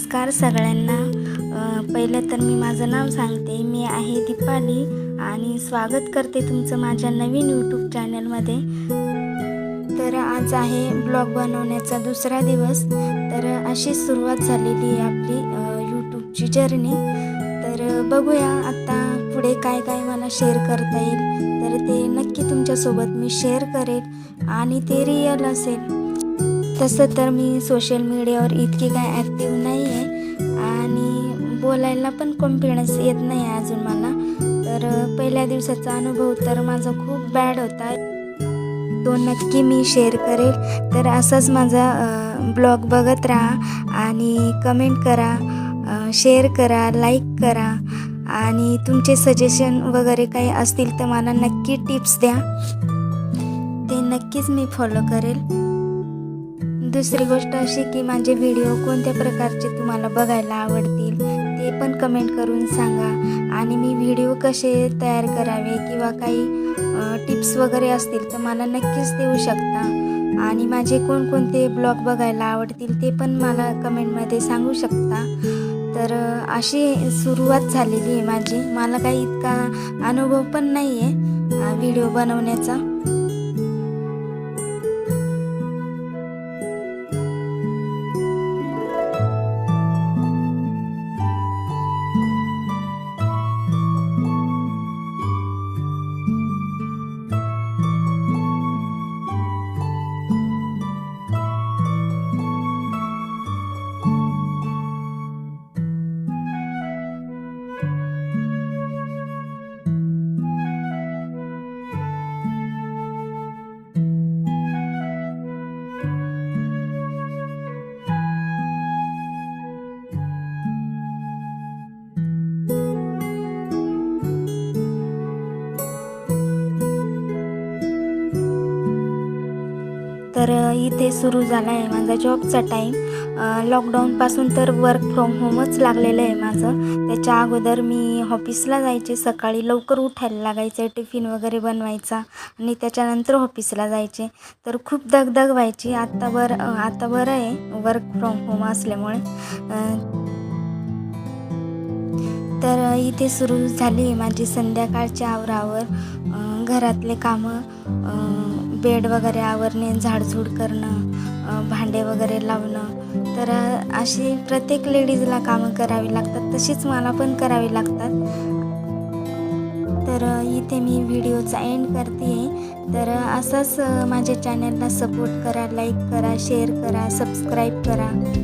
नमस्कार सगळ्यांना. पहिलं तर मी माझं नाव सांगते. मी आहे दीपाली आणि स्वागत करते तुमचं माझ्या नवीन यूट्यूब चॅनलमध्ये तर आज आहे ब्लॉग बनवण्याचा दुसरा दिवस. तर अशी सुरुवात झालेली आहे आपली यूट्यूबची जर्नी तर बघूया आत्ता पुढे काय काय मला शेअर करता येईल. तर ते नक्की तुमच्यासोबत मी शेअर करेल आणि ते रिअल असेल. तसं तर मी सोशल मीडियावर इतकी काय ॲक्टिव्ह नाही आहे आणि बोलायला पण कॉन्फिडन्स येत नाही आहे अजून मला. तर पहिल्या दिवसाचा अनुभव तर माझा खूप बॅड होता. तो नक्की मी शेअर करेल. तर असाच माझा ब्लॉग बघत राहा आणि कमेंट करा शेअर करा लाईक करा. आणि तुमचे सजेशन वगैरे काही असतील तर मला नक्की टिप्स द्या. ते नक्कीच मी फॉलो करेल. दुसरी गोष्ट अशी की माझे व्हिडिओ कोणत्या प्रकारचे तुम्हाला बघायला आवडतील ते पण कमेंट करून सांगा. आणि मी व्हिडिओ कसे तयार करावे किंवा काही टिप्स वगैरे असतील तर मला नक्कीच देऊ शकता. आणि माझे कोणकोणते ब्लॉग बघायला आवडतील ते पण मला कमेंटमध्ये सांगू शकता. तर अशी सुरुवात झालेली आहे माझी. मला काही इतका अनुभव पण नाही आहे व्हिडिओ बनवण्याचा. तर इथे सुरू झाला आहे माझा जॉबचा टाईम लॉकडाऊनपासून तर वर्क फ्रॉम होमच लागलेलं आहे माझं. त्याच्या अगोदर मी ऑफिसला जायचे सकाळी लवकर उठायला लागायचं टिफिन वगैरे बनवायचा आणि त्याच्यानंतर ऑफिसला जायचे. तर खूप दगदग व्हायची. आत्ता बरं आत्ता आता बरं आहे वर्क फ्रॉम होम असल्यामुळे. तर इथे सुरू झाली आहे माझी संध्याकाळच्या आवरावर. घरातले कामं बेड वगैरे आवरणे झाडझूड करणं भांडे वगैरे लावणं. तर अशी प्रत्येक लेडीजला कामं करावी लागतात. तशीच मला पण करावी लागतात. तर इथे मी व्हिडिओचा एंड करते. तर असंच माझ्या चॅनलला सपोर्ट करा लाईक करा शेअर करा सबस्क्राईब करा.